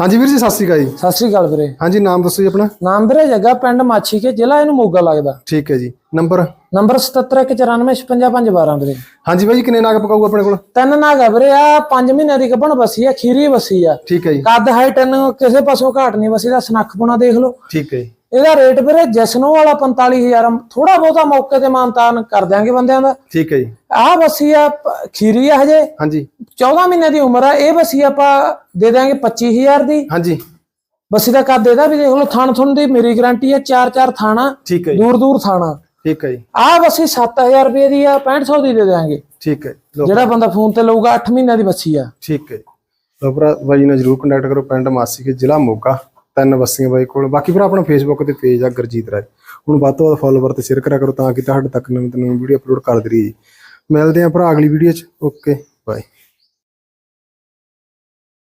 ਹਾਂਜੀ ਵੀਰ ਜੀ ਸਤਿ ਸ਼੍ਰੀ ਅਕਾਲ ਜੀ। ਸਤਿ ਸ੍ਰੀ ਅਕਾਲ ਵੀਰੇ। ਹਾਂਜੀ ਨਾਮ ਦੱਸੋ ਜੀ ਆਪਣਾ। ਨਾਮ ਵੀਰੇ ਜੱਗਾ ਪਿੰਡ ਮਾਛੀ ਕੇ ਜ਼ਿਲ੍ਹਾ ਇਹਨੂੰ ਮੋਗਾ ਲੱਗਦਾ। ਠੀਕ ਹੈ ਜੀ। ਨੰਬਰ? ਨੰਬਰ 7794955512 ਵੀਰੇ। ਹਾਂਜੀ ਬਾਈ ਜੀ ਕਿੰਨੇ ਨਾਗ ਪਕਾਊ ਆਪਣੇ ਕੋਲ? ਤਿੰਨ ਨਾਗ ਆ ਵੀਰੇ ਆ 5 ਮਹੀਨਿਆਂ ਦੀ ਗੱਭਣ ਵਸੀ ਆ ਖੀਰੀ ਵਸੀ ਆ। ਠੀਕ ਹੈ ਜੀ। ਕੱਦ ਹਾਈਟ ਨੂੰ ਕਿਸੇ ਪਾਸੋਂ ਘਾਟ ਨਹੀਂ ਵਸੀ ਦਾ ਸਨੱਖਪੁਣਾ ਦੇਖ ਲਓ। ਠੀਕ ਹੈ ਜੀ। ਇਹਦਾ ਰੇਟ ਵੀਰੇ ਜਸਨੋ ਵਾਲਾ 45000 ਥੋੜਾ ਬਹੁਤਾ ਮੌਕੇ ਤੇ ਮਾਨਤਾਨ ਕਰ ਦਿਆਂਗੇ ਬੰਦਿਆਂ ਦਾ। ਠੀਕ ਹੈ ਜੀ। ਆਹ ਵਸੀ ਆ ਖੀਰੀ ਆ ਹਜੇ। ਹਾਂਜੀ। 14 ਮਹੀਨਿਆਂ ਦੀ ਉਮਰ ਆ ਇਹ ਵਸੀ ਆਪਾਂ ਦੇ ਦਿਆਂਗੇ 25000 ਦੀ। ਹਾਂਜੀ। ਵਸੀ ਦਾ ਕੱਦ ਇਹਦਾ ਵੀ ਦੇਖ ਲਓ ਥਣ ਥਣ ਦੀ ਮੇਰੀ ਗਾਰੰਟੀ ਹੈ ਚਾਰ ਚਾਰ ਥਾਣਾ ਠੀਕ ਹੈ ਦੂਰ ਦੂਰ ਥਾਣਾ। ਠੀਕ ਹੈ ਜੀ। ਆਹ ਵਸੀ 7000 ਰੁਪਏ ਦੀ ਆ 6500 ਦੀ ਦੇ ਦਿਆਂਗੇ। ਠੀਕ ਹੈ ਜਿਹੜਾ ਬੰਦਾ ਫੋਨ ਤੇ ਲਊਗਾ 8 ਮਹੀਨਿਆਂ ਦੀ ਵਸੀ ਆ। ਠੀਕ ਹੈ। ਲੋ ਭਰਾ ਬਾਈ ਨਾਲ ਜਰੂਰ ਕੰਟੈਕਟ ਕਰੋ ਪਿੰਡ ਮਾਸੀ ਕੇ ਜ਼ਿਲ੍ਹਾ ਮੋਗਾ। ਤਿੰਨ ਬੱਸੀਆਂ ਬਾਈ ਕੋਲ। ਬਾਕੀ ਭਰਾ ਆਪਣਾ ਫੇਸਬੁੱਕ ਤੇ ਪੇਜ ਆ ਗੁਰਜੀਤ ਰਾਏ ਹੁਣ ਵੱਧ ਤੋਂ ਵੱਧ ਫੋਲੋਵਰ ਤੇ ਸ਼ੇਅਰ ਕਰਿਆ ਕਰੋ ਤਾਂ ਕਿ ਤੁਹਾਡੇ ਤੱਕ ਨਵੀਂ ਤੋਂ ਨਵੀਂ ਵੀਡੀਓ ਅਪਲੋਡ ਕਰਦੇ ਰਹੀਏ। ਮਿਲਦੇ ਆਂ ਭਰਾ ਅਗਲੀ ਵੀਡੀਓ 'ਚ। ਓਕੇ